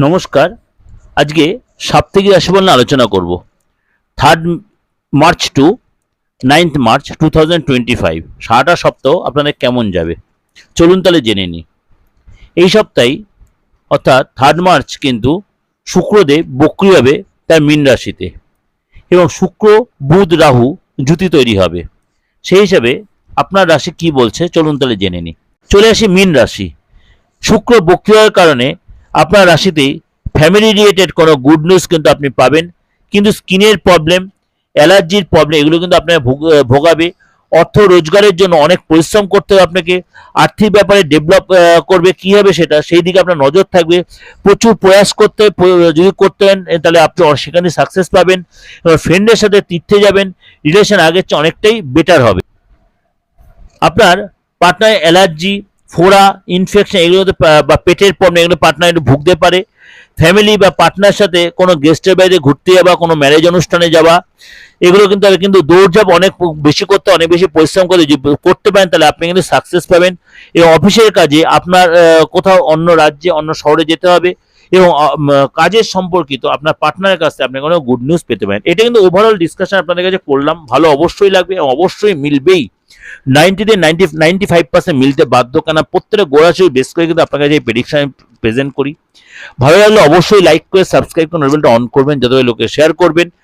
নমস্কার। আজকে সাপ্তাহিক রাশিফল নিয়ে আলোচনা করব। Third March to ninth March two thousand twenty five সারাটা সপ্তাহ আপনাদের কেমন যাবে? চলুন তাহলে জেনে নিই। এই সপ্তাহে, অর্থাৎ থার্ড মার্চ কিন্তু শুক্রদেব বক্রি হবে তার মীন রাশিতে এবং শুক্র, বুধ, রাহু জুতি তৈরি হবে। সেই হিসাবে আপনার রাশি কি বলছে? চলুন তাহলে জেনে নিই। চলে আসি মীন রাশি। শুক্র বক্রি হওয়ার কারণে আপনার রাশিতে ফ্যামিলি রিলেটেড কোনো গুড নিউজ কিন্তু আপনি পাবেন। কিন্তু স্কিনের প্রবলেম অ্যালার্জির প্রবলেম এগুলো কিন্তু আপনার ভোগ- ভোগাবে। অর্থ রোজগারের জন্য অনেক পরিশ্রম করতে হবে আপনাকে। আর্থিক ব্যাপারে ডেভেলপ করবে, কি হবে সেটা সেই দিকে আপনার নজর থাকবে। প্রচুর প্রয়াস করতে যদি করতে পারেন তাহলে আপনি সেখানে সাকসেস পাবেন। এবার ফ্রেন্ডের সাথে তীর্থে যাবেন। রিলেশন আগের চেয়ে অনেকটাই বেটার হবে। আপনার পার্টনার অ্যালার্জি ফোড়া ইনফেকশন এগুলোতে পা- বা পেটের প্রবলেম এগুলো পার্টনার একটু ভুগতে পারে। ফ্যামিলি বা পার্টনার সাথে কোনো গেস্টের বাইরে ঘুরতে যাওয়া কোনো ম্যারেজ অনুষ্ঠানে যাওয়া এগুলো কিন্তু আর কিন্তু দৌড়ঝাঁপ অনেক বেশি করতে, অনেক বেশি পরিশ্রম করে করতে পারেন, তাহলে আপনি কিন্তু সাকসেস পাবেন। এবং অফিসের কাজে আপনার কোথাও অন্য রাজ্যে, অন্য শহরে যেতে হবে এবং কাজের সম্পর্কিত আপনার পার্টনারের কাছ আপনি কোনো গুড নিউজ পেতে পারেন। এটা কিন্তু ওভারঅল ডিসকাশন আপনাদের কাছে করলাম। ভালো অবশ্যই লাগবে এবং অবশ্যই মিলবেই। নাইনটিতে নাইনটি নাইনটি ফাইভ পার্সেন্ট মিলতে বাধ্য কেন প্রত্যেকটা ছবি বেশ করে কিন্তু আপনার কাছে এই প্রেডিকশন প্রেজেন্ট করি। ভালো লাগলে অবশ্যই লাইক করে সাবস্ক্রাইব করে নোবেলটা অন করবেন যতভাবে লোকে শেয়ার করবেন।